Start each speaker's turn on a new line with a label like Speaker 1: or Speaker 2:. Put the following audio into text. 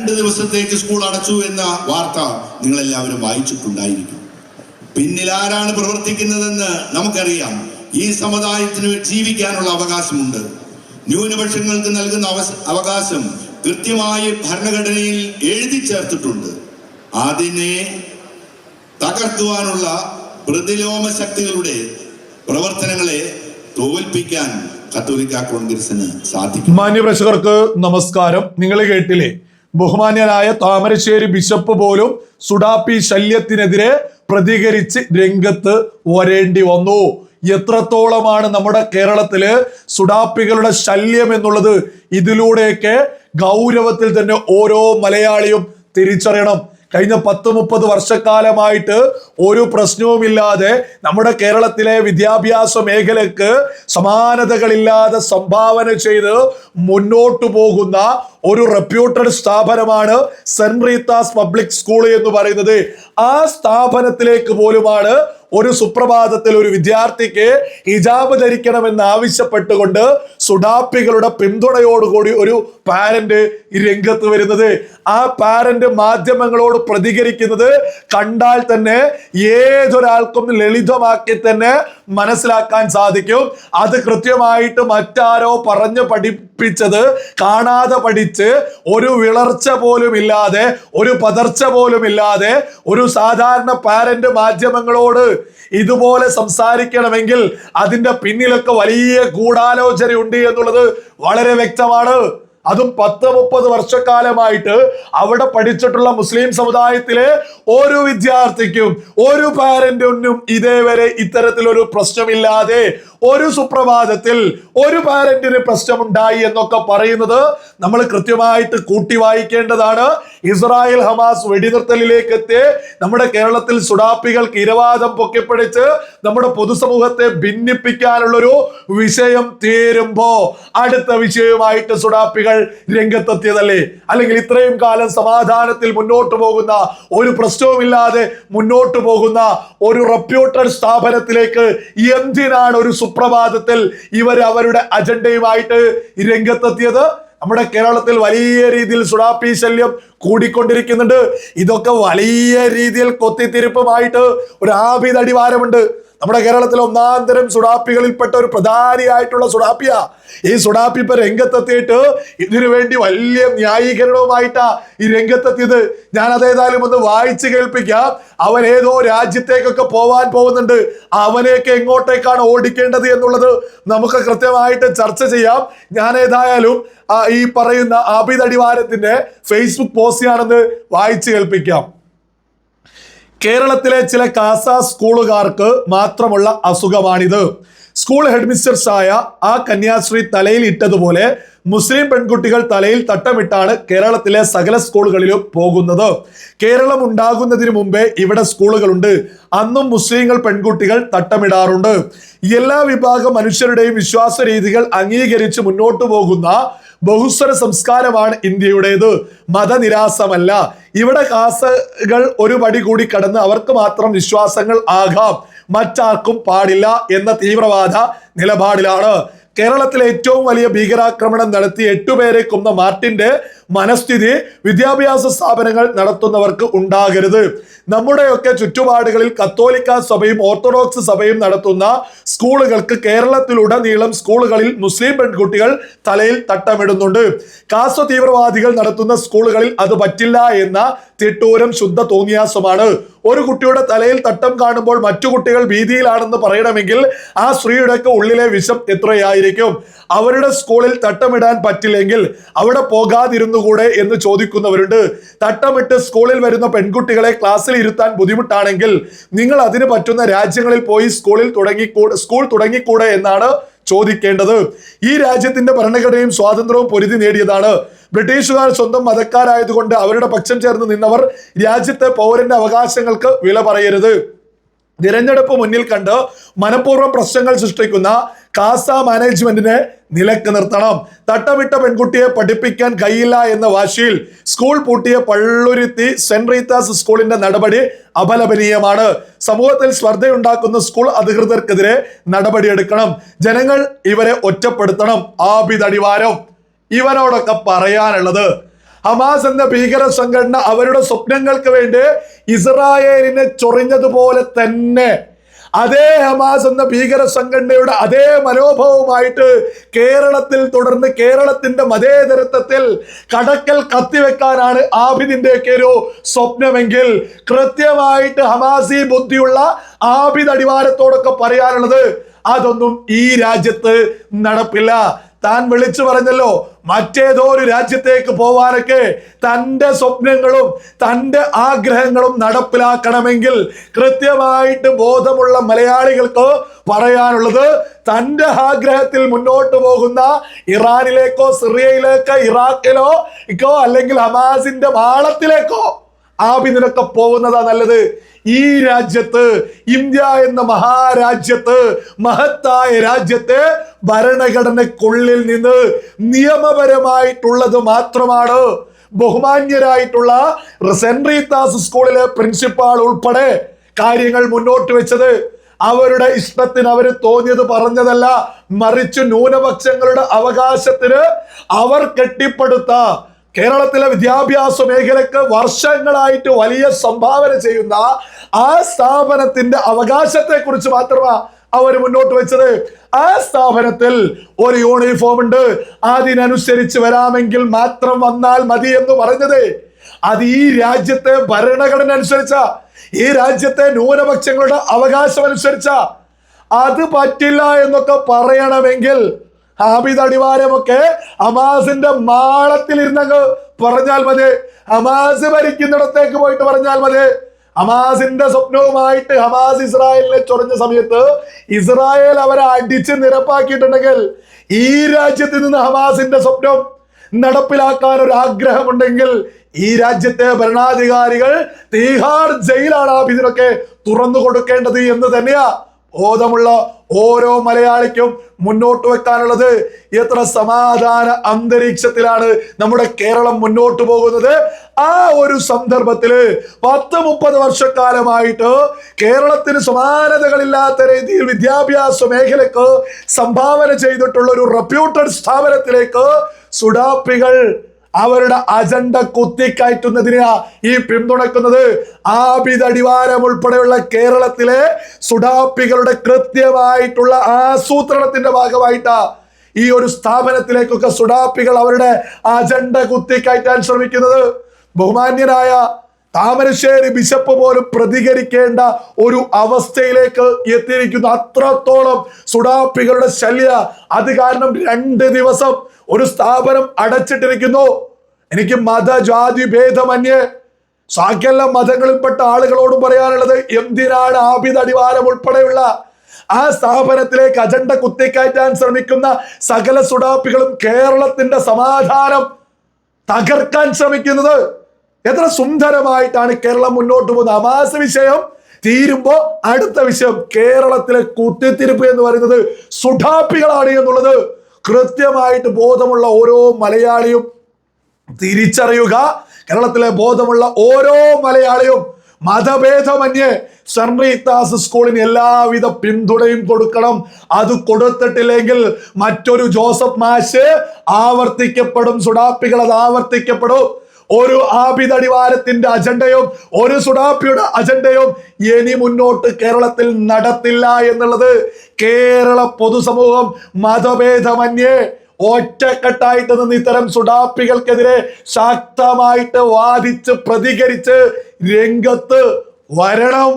Speaker 1: രണ്ട് ദിവസത്തേക്ക് സ്കൂൾ അടച്ചു എന്ന വാർത്ത നിങ്ങൾ എല്ലാവരും വായിച്ചിട്ടുണ്ടായിരിക്കും. പിന്നിൽ ആരാണ് പ്രവർത്തിക്കുന്നതെന്ന് നമുക്കറിയാം. ഈ സമുദായത്തിന് ജീവിക്കാനുള്ള അവകാശമുണ്ട്. ന്യൂനപക്ഷങ്ങൾക്ക് നൽകുന്ന അവകാശം കൃത്യമായി ഭരണഘടനയിൽ എഴുതി ചേർത്തിട്ടുണ്ട്. അതിനെ തകർക്കുവാനുള്ള പ്രതിലോമ ശക്തികളുടെ പ്രവർത്തനങ്ങളെ തോൽപ്പിക്കാൻ കത്തോലിക്ക കോൺഗ്രസിന് സാധിക്കും.
Speaker 2: മാന്യപ്രേക്ഷകർക്ക് നമസ്കാരം. നിങ്ങളെ കേട്ടില്ലേ? ബഹുമാന്യനായ താമരശ്ശേരി ബിഷപ്പ് പോലും സുഡാപ്പി ശല്യത്തിനെതിരെ പ്രതികരിച്ച് രംഗത്ത് വരേണ്ടി വന്നു. എത്രത്തോളമാണ് നമ്മുടെ കേരളത്തിൽ സുഡാപ്പികളുടെ ശല്യം എന്നുള്ളത് ഇതിലൂടെയൊക്കെ ഗൗരവത്തിൽ തന്നെ ഓരോ മലയാളിയും തിരിച്ചറിയണം. കഴിഞ്ഞ പത്ത് മുപ്പത് വർഷക്കാലമായിട്ട് ഒരു പ്രശ്നവുമില്ലാതെ നമ്മുടെ കേരളത്തിലെ വിദ്യാഭ്യാസ മേഖലക്ക് സമാനതകളില്ലാതെ സംഭാവന ചെയ്ത് മുന്നോട്ടു പോകുന്ന ഒരു റെപ്യൂട്ടഡ് സ്ഥാപനമാണ് സെന്റ് റീത്താസ് പബ്ലിക് സ്കൂൾ എന്ന് പറയുന്നത്. ആ സ്ഥാപനത്തിലേക്ക് പോലുമാണ് ഒരു സുപ്രഭാതത്തിൽ ഒരു വിദ്യാർത്ഥിക്ക് ഹിജാബ് ധരിക്കണമെന്ന് ആവശ്യപ്പെട്ടുകൊണ്ട് സുഡാപ്പികളുടെ പിന്തുണയോടുകൂടി ഒരു പാരന്റ് രംഗത്ത് വരുന്നത്. ആ പാരന്റ് മാധ്യമങ്ങളോട് പ്രതികരിക്കുന്നത് കണ്ടാൽ തന്നെ ഏതൊരാൾക്കും ലളിതമാക്കി തന്നെ മനസ്സിലാക്കാൻ സാധിക്കും. അത് കൃത്യമായിട്ട് മറ്റാരോ പറഞ്ഞു പഠിപ്പിച്ചത് കാണാതെ പഠിച്ച് ഒരു വിളർച്ച പോലും ഇല്ലാതെ ഒരു പതർച്ച പോലും ഇല്ലാതെ ഒരു സാധാരണ പാരന്റ് മാധ്യമങ്ങളോട് ഇതുപോലെ സംസാരിക്കണമെങ്കിൽ അതിന്റെ പിന്നിലൊക്കെ വലിയ ഗൂഢാലോചനയുണ്ട് എന്നുള്ളത് വളരെ വ്യക്തമാണ്. അതും പത്ത് മുപ്പത് വർഷക്കാലമായിട്ട് അവിടെ പഠിച്ചിട്ടുള്ള മുസ്ലിം സമുദായത്തിലെ ഒരു വിദ്യാർത്ഥിക്കും ഒരു പാരന്റിനും ഇതേവരെ ഇത്തരത്തിലൊരു പ്രശ്നമില്ലാതെ ഒരു സുപ്രഭാതത്തിൽ ഒരു പാരന്റിന് പ്രശ്നമുണ്ടായി എന്നൊക്കെ പറയുന്നത് നമ്മൾ കൃത്യമായിട്ട് കൂട്ടി വായിക്കേണ്ടതാണ്. ഇസ്രായേൽ ഹമാസ് വെടിനിർത്തലിലേക്ക് എത്തി നമ്മുടെ കേരളത്തിൽ സുഡാപ്പികൾക്ക് ഇരവാദം പൊക്കിപ്പിടിച്ച് നമ്മുടെ പൊതുസമൂഹത്തെ ഭിന്നിപ്പിക്കാനുള്ളൊരു വിഷയം തീരുമ്പോ അടുത്ത വിഷയവുമായിട്ട് സുഡാപ്പികൾ രംഗത്തെത്തിയതല്ലേ? അല്ലെങ്കിൽ ഇത്രയും കാലം സമാധാനത്തിൽ മുന്നോട്ട് പോകുന്ന ഒരു പ്രശ്നവുമില്ലാതെ മുന്നോട്ട് പോകുന്ന ഒരു റെപ്യൂട്ടഡ് സ്ഥാപനത്തിലേക്ക് എന്തിനാണ് ഒരു സുപ്രഭാതത്തിൽ ഇവർ അവരുടെ അജണ്ടയുമായിട്ട് രംഗത്തെത്തിയത്. നമ്മുടെ കേരളത്തിൽ വലിയ രീതിയിൽ സുഡാപ്പി ശല്യം കൂടിക്കൊണ്ടിരിക്കുന്നുണ്ട്. ഇതൊക്കെ വലിയ രീതിയിൽ കൊത്തിത്തിരിപ്പുമായിട്ട് ഒരു ആഭിത അടിവാരമുണ്ട് നമ്മുടെ കേരളത്തിലെ ഒന്നാം തരം സുഡാപ്പികളിൽപ്പെട്ട ഒരു പ്രധാനിയായിട്ടുള്ള സുഡാപ്പിയ. ഈ സുഡാപ്പി ഇപ്പൊ രംഗത്തെത്തിയിട്ട് ഇതിനു വേണ്ടി വലിയ ന്യായീകരണവുമായിട്ടാ ഈ രംഗത്തെത്തിയത്. ഞാൻ അതേതായാലും ഒന്ന് വായിച്ചു കേൾപ്പിക്കാം. അവൻ ഏതോ രാജ്യത്തേക്കൊക്കെ പോവാൻ പോകുന്നുണ്ട്. അവനെയൊക്കെ എങ്ങോട്ടേക്കാണ് ഓടിക്കേണ്ടത് എന്നുള്ളത് നമുക്ക് കൃത്യമായിട്ട് ചർച്ച ചെയ്യാം. ഞാൻ ഏതായാലും ഈ പറയുന്ന ആബിദ് അടിവാരത്തിന്റെ പോസ്റ്റ് ഞാനൊന്ന് വായിച്ചു കേൾപ്പിക്കാം. കേരളത്തിലെ ചില കാസ സ്കൂളുകാർക്ക് മാത്രമുള്ള അസുഖമാണിത്. സ്കൂൾ ഹെഡ്മിസ്റ്റർസ് ആയ ആ കന്യാശ്രീ തലയിൽ ഇട്ടതുപോലെ മുസ്ലിം പെൺകുട്ടികൾ തലയിൽ തട്ടമിട്ടാണ് കേരളത്തിലെ സകല സ്കൂളുകളിലും പോകുന്നത്. കേരളം ഉണ്ടാകുന്നതിന് മുമ്പേ ഇവിടെ സ്കൂളുകളുണ്ട്. അന്നും മുസ്ലിങ്ങൾ പെൺകുട്ടികൾ തട്ടമിടാറുണ്ട്. എല്ലാ വിഭാഗം മനുഷ്യരുടെയും വിശ്വാസ രീതികൾ അംഗീകരിച്ച് മുന്നോട്ടു പോകുന്ന ബഹുസ്വര സംസ്കാരമാണ് ഇന്ത്യയുടേത്. മതനിരാസമല്ല. ഇവിടെ കാസകൾ ഒരു പടി കൂടി കടന്ന് അവർക്ക് മാത്രം വിശ്വാസങ്ങൾ ആകാം. മറ്റാർക്കും പാടില്ല എന്ന തീവ്രവാദ നിലപാടിലാണ്. കേരളത്തിലെ ഏറ്റവും വലിയ ഭീകരാക്രമണം നടത്തി എട്ടുപേരെ കൊന്ന മാർട്ടിന്റെ മനസ്ഥിതി വിദ്യാഭ്യാസ സ്ഥാപനങ്ങൾ നടത്തുന്നവർക്ക് ഉണ്ടാകരുത്. നമ്മുടെയൊക്കെ ചുറ്റുപാടുകളിൽ കത്തോലിക്ക സഭയും ഓർത്തഡോക്സ് സഭയും നടത്തുന്ന സ്കൂളുകൾക്ക് കേരളത്തിലുടനീളം സ്കൂളുകളിൽ മുസ്ലിം പെൺകുട്ടികൾ തലയിൽ തട്ടമിടുന്നുണ്ട്. കാസ തീവ്രവാദികൾ നടത്തുന്ന സ്കൂളുകളിൽ അത് പറ്റില്ല എന്ന തിട്ടൂരം ശുദ്ധ തോന്നിയാസമാണ്. ഒരു കുട്ടിയുടെ തലയിൽ തട്ടം കാണുമ്പോൾ മറ്റു കുട്ടികൾ ഭീതിയിലാണെന്ന് പറയണമെങ്കിൽ ആ സ്ത്രീയുടെ ഉള്ളിലെ വിഷം എത്രയായിരിക്കും? അവരുടെ സ്കൂളിൽ തട്ടമിടാൻ പറ്റില്ലെങ്കിൽ അവിടെ പോകാതിരുന്നുകൂടെ എന്ന് ചോദിക്കുന്നവരുണ്ട്. തട്ടമിട്ട് സ്കൂളിൽ വരുന്ന പെൺകുട്ടികളെ ക്ലാസ്സിൽ ഇരുത്താൻ ബുദ്ധിമുട്ടാണെങ്കിൽ നിങ്ങൾ അതിന് പറ്റുന്ന രാജ്യങ്ങളിൽ പോയി സ്കൂളിൽ തുടങ്ങി സ്കൂൾ തുടങ്ങിക്കൂടെ എന്നാണ് ചോദിക്കേണ്ടത്. ഈ രാജ്യത്തിന്റെ ഭരണഘടനയും സ്വാതന്ത്ര്യവും പൊരുതി നേടിയതാണ്. ബ്രിട്ടീഷുകാർ സ്വന്തം മതക്കാരായതുകൊണ്ട് അവരുടെ പക്ഷം ചേർന്ന് നിന്നവർ രാജ്യത്തെ പൗരന്റെ അവകാശങ്ങൾക്ക് വില പറയരുത്. തിരഞ്ഞെടുപ്പ് മുന്നിൽ കണ്ട് മനഃപൂർവം പ്രശ്നങ്ങൾ സൃഷ്ടിക്കുന്ന കാസ മാനേജ്മെന്റിനെ നിലയ്ക്ക് നിർത്തണം. തട്ടമിട്ട പെൺകുട്ടിയെ പഠിപ്പിക്കാൻ കഴിയില്ല എന്ന വാശിയിൽ സ്കൂൾ പൂട്ടിയ പള്ളുരുത്തി സെന്റ് റീത്താസ് സ്കൂളിന്റെ നടപടി അപലപനീയമാണ്. സമൂഹത്തിൽ സ്പർദ്ധയുണ്ടാക്കുന്ന സ്കൂൾ അധികൃതർക്കെതിരെ നടപടിയെടുക്കണം. ജനങ്ങൾ ഇവരെ ഒറ്റപ്പെടുത്തണം. ആഭിതടിവാരം ഇവനോടൊക്കെ പറയാനുള്ളത് ഹമാസ് എന്ന ഭീകര സംഘടന അവരുടെ സ്വപ്നങ്ങൾക്ക് വേണ്ടി ഇസ്രായേലിനെ ചൊറിഞ്ഞതുപോലെ തന്നെ. അതേ ഹമാസ് എന്ന ഭീകര സംഘടനയുടെ അതേ മനോഭാവമായിട്ട് കേരളത്തിൽ തുടർന്ന് കേരളത്തിന്റെ മതേതരത്വത്തിൽ കടക്കൽ കത്തിവെക്കാനാണ് ആബിദിന്റെയൊക്കെ ഒരു സ്വപ്നമെങ്കിൽ കൃത്യമായിട്ട് ഹമാസി ബുദ്ധിയുള്ള ആബിദ് അടിവാരത്തോടൊക്കെ പറയാനുള്ളത് അതൊന്നും ഈ രാജ്യത്ത് നടപ്പില്ല. താൻ വിളിച്ചു പറഞ്ഞല്ലോ മറ്റേതോ ഒരു രാജ്യത്തേക്ക് പോവാനൊക്കെ തന്റെ സ്വപ്നങ്ങളും തന്റെ ആഗ്രഹങ്ങളും നടപ്പിലാക്കണമെങ്കിൽ കൃത്യമായിട്ട് ബോധമുള്ള മലയാളികൾക്ക് പറയാനുള്ളത് തന്റെ ആഗ്രഹത്തിൽ മുന്നോട്ട് പോകുന്ന ഇറാനിലേക്കോ സിറിയയിലേക്കോ ഇറാഖിലോ അല്ലെങ്കിൽ ഹമാസിന്റെ മാളത്തിലേക്കോ ആബിദിനൊക്കെ പോകുന്നതാ നല്ലത്. ഈ രാജ്യത്ത് ഇന്ത്യ എന്ന മഹാരാജ്യത്ത് മഹത്തായ രാജ്യത്തെ ഭരണഘടനക്കുള്ളിൽ നിന്ന് നിയമപരമായിട്ടുള്ളത് മാത്രമാണ്. ബഹുമാന്യരായിട്ടുള്ള സെൻട്രി ദാസ് സ്കൂളിലെ പ്രിൻസിപ്പാൾ ഉൾപ്പെടെ കാര്യങ്ങൾ മുന്നോട്ട് വെച്ചത്. അവരുടെ ഇഷ്ടത്തിന് അവർ തോന്നിയത് പറഞ്ഞതല്ല മറിച്ച് ന്യൂനപക്ഷങ്ങളുടെ അവകാശത്തിന് അവർ കെട്ടിപ്പടുത്ത കേരളത്തിലെ വിദ്യാഭ്യാസ മേഖലക്ക് വർഷങ്ങളായിട്ട് വലിയ സംഭാവന ചെയ്യുന്ന ആ സ്ഥാപനത്തിന്റെ അവകാശത്തെ കുറിച്ച് മാത്രമാ അവർ മുന്നോട്ട് വെച്ചത്. ആ സ്ഥാപനത്തിൽ ഒരു യൂണിഫോം ഉണ്ട്. അതിനനുസരിച്ച് വരാമെങ്കിൽ മാത്രം വന്നാൽ മതി എന്ന് പറഞ്ഞത്. അത് ഈ രാജ്യത്തെ ഭരണഘടന അനുസരിച്ച ഈ രാജ്യത്തെ ന്യൂനപക്ഷങ്ങളുടെ അവകാശം അനുസരിച്ച. അത് പറ്റില്ല എന്നൊക്കെ പറയണമെങ്കിൽ ഹാബിദ് അടിവാരമൊക്കെ അമാസിന്റെ മാളത്തിൽ ഇരുന്നങ്ങ് പറഞ്ഞാൽ മതി. അമാസ് ഭരിക്കുന്നിടത്തേക്ക് പോയിട്ട് പറഞ്ഞാൽ മതി. അമാസിന്റെ സ്വപ്നവുമായിട്ട് ഹമാസ് ഇസ്രായേലിനെ ചൊറിഞ്ഞ സമയത്ത് ഇസ്രായേൽ അവരെ അടിച്ച് നിരപ്പാക്കിയിട്ടുണ്ടെങ്കിൽ ഈ രാജ്യത്ത് നിന്ന് ഹമാസിന്റെ സ്വപ്നം നടപ്പിലാക്കാൻ ഒരു ആഗ്രഹമുണ്ടെങ്കിൽ ഈ രാജ്യത്തെ ഭരണാധികാരികൾ തീഹാർ ജയിലാണ് ആ ഇതിനൊക്കെ തുറന്നു കൊടുക്കേണ്ടത് എന്ന് തന്നെയാ. ബോധമുള്ള ഓരോ മലയാളിക്കും മുന്നോട്ട് വെക്കാനുള്ളത് എത്ര സമാധാന അന്തരീക്ഷത്തിലാണ് നമ്മുടെ കേരളം മുന്നോട്ട് പോകുന്നത്. ആ ഒരു സന്ദർഭത്തിൽ പത്ത് മുപ്പത് വർഷക്കാലമായിട്ട് കേരളത്തിന് സമാനതകളില്ലാത്ത രീതിയിൽ വിദ്യാഭ്യാസ മേഖലക്ക് സംഭാവന ചെയ്തിട്ടുള്ള ഒരു റെപ്യൂട്ടഡ് സ്ഥാപനത്തിലേക്ക് സുഡാപ്പികൾ അവരുടെ അജണ്ട കുത്തിക്കയറ്റുന്നതിനാ ഈ പിന്തുണക്കുന്നത് ആബിദ് ഉൾപ്പെടെയുള്ള കേരളത്തിലെ സുഡാപ്പികളുടെ കൃത്യമായിട്ടുള്ള ആസൂത്രണത്തിന്റെ ഭാഗമായിട്ടാ ഈ ഒരു സ്ഥാപനത്തിലേക്കൊക്കെ സുഡാപ്പികൾ അവരുടെ അജണ്ട കുത്തിക്കയറ്റാൻ ശ്രമിക്കുന്നത്. ബഹുമാന്യനായ താമരശ്ശേരി ബിഷപ്പ് പോലും പ്രതികരിക്കേണ്ട ഒരു അവസ്ഥയിലേക്ക് എത്തിയിരിക്കുന്നു. അത്രത്തോളം സുഡാപ്പികളുടെ ശല്യ. അത് കാരണം രണ്ട് ദിവസം ഒരു സ്ഥാപനം അടച്ചിട്ടിരിക്കുന്നു. എനിക്ക് മതജാതി ഭേദമന്യേ സകല മതങ്ങളിൽപ്പെട്ട ആളുകളോട് പറയാനുള്ളത് എന്തിനാണ് ആബിദ് അടിവാരം ഉൾപ്പെടെയുള്ള ആ സ്ഥാപനത്തിലേക്ക് അജണ്ട കുത്തിക്കയറ്റാൻ ശ്രമിക്കുന്ന സകല സുഡാപ്പികളും കേരളത്തിന്റെ സമാധാനം തകർക്കാൻ ശ്രമിക്കുന്നത്? എത്ര സുന്ദരമായിട്ടാണ് കേരളം മുന്നോട്ട് പോകുന്നത്. അമാസ വിഷയം തീരുമ്പോ അടുത്ത വിഷയം കേരളത്തിലെ കുത്തിത്തിരിപ്പ് എന്ന് പറയുന്നത് സുഡാപ്പികളാണ് എന്നുള്ളത്. കൃത്യമായിട്ട് ബോധമുള്ള ഓരോ മലയാളിയും തിരിച്ചറിയുക. കേരളത്തിലെ ബോധമുള്ള ഓരോ മലയാളിയും മതഭേദമന്യേ സെൻറിത്താസ് സ്കൂളിന് എല്ലാവിധ പിന്തുണയും കൊടുക്കണം. അത് കൊടുത്തിട്ടില്ലെങ്കിൽ മറ്റൊരു ജോസഫ് മാഷ് ആവർത്തിക്കപ്പെടും സുഡാപ്പികൾ അത് ആവർത്തിക്കപ്പെടും. ഒരു ആഭിതടിവാരത്തിന്റെ അജണ്ടയും ഒരു സുഡാപ്പിയുടെ അജണ്ടയും ഇനി മുന്നോട്ട് കേരളത്തിൽ നടത്തില്ല എന്നുള്ളത് കേരള പൊതുസമൂഹം മതഭേദമന്യേ ഒറ്റക്കെട്ടായിട്ട് നിന്ന് ഇത്തരം സുഡാപ്പികൾക്കെതിരെ ശക്തമായിട്ട് വാദിച്ച് പ്രതികരിച്ച് രംഗത്ത് വരണം.